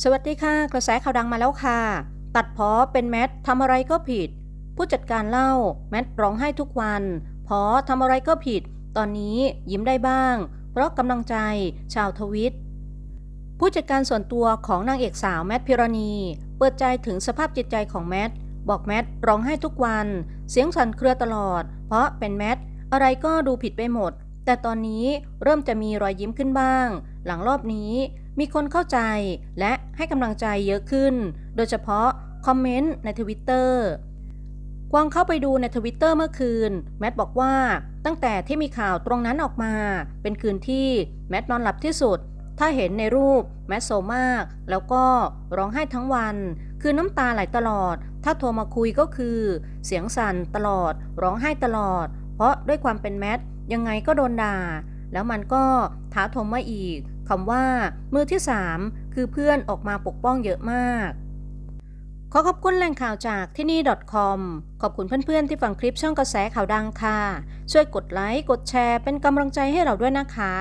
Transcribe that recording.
สวัสดีค่ะ กระแสข่าวดังมาแล้วค่ะ ตัดพอเป็นแมททำอะไรก็ผิด ผู้จัดการเล่า แมทร้องไห้ทุกวัน พอทำอะไรก็ผิด ตอนนี้ยิ้มได้บ้าง เพราะกำลังใจชาวทวิต ผู้จัดการส่วนตัวของนางเอกสาวแมทพิรณี เปิดใจถึงสภาพจิตใจของแมทบอกแมทร้องไห้ทุกวัน เสียงสั่นเครือตลอด เพราะเป็นแมทอะไรก็ดูผิดไปหมด แต่ตอนนี้เริ่มจะมีรอยยิ้มขึ้นบ้าง หลังรอบนี้มีคนเข้าใจและให้กำลังใจเยอะขึ้น โดยเฉพาะคอมเมนต์ในทวิตเตอร์กวางเข้าไปดูในทวิตเตอร์เมื่อคืน แมทบอกว่าตั้งแต่ที่มีข่าวตรงนั้นออกมา เป็นคืนที่แมทนอนหลับที่สุด ถ้าเห็นในรูปแมทโซมาก แล้วก็ร้องไห้ทั้งวัน คือน้ำตาไหลตลอด ถ้าโทรมาคุยก็คือ เสียงสั่นตลอด ร้องไห้ตลอด เพราะด้วยความเป็นแมทยังไงก็โดนด่า แล้วมันก็ท้าทมมาอีกคำว่า มือที่3คือเพื่อนออกมาปกป้องเยอะมาก ขอขอบคุณแหล่งข่าวจากที่นี่ .com ขอบคุณเพื่อนๆที่ฟังคลิปช่องกระแสข่าวดังค่ะ ช่วยกดไลค์ กดแชร์เป็นกำลังใจให้เราด้วยนะคะ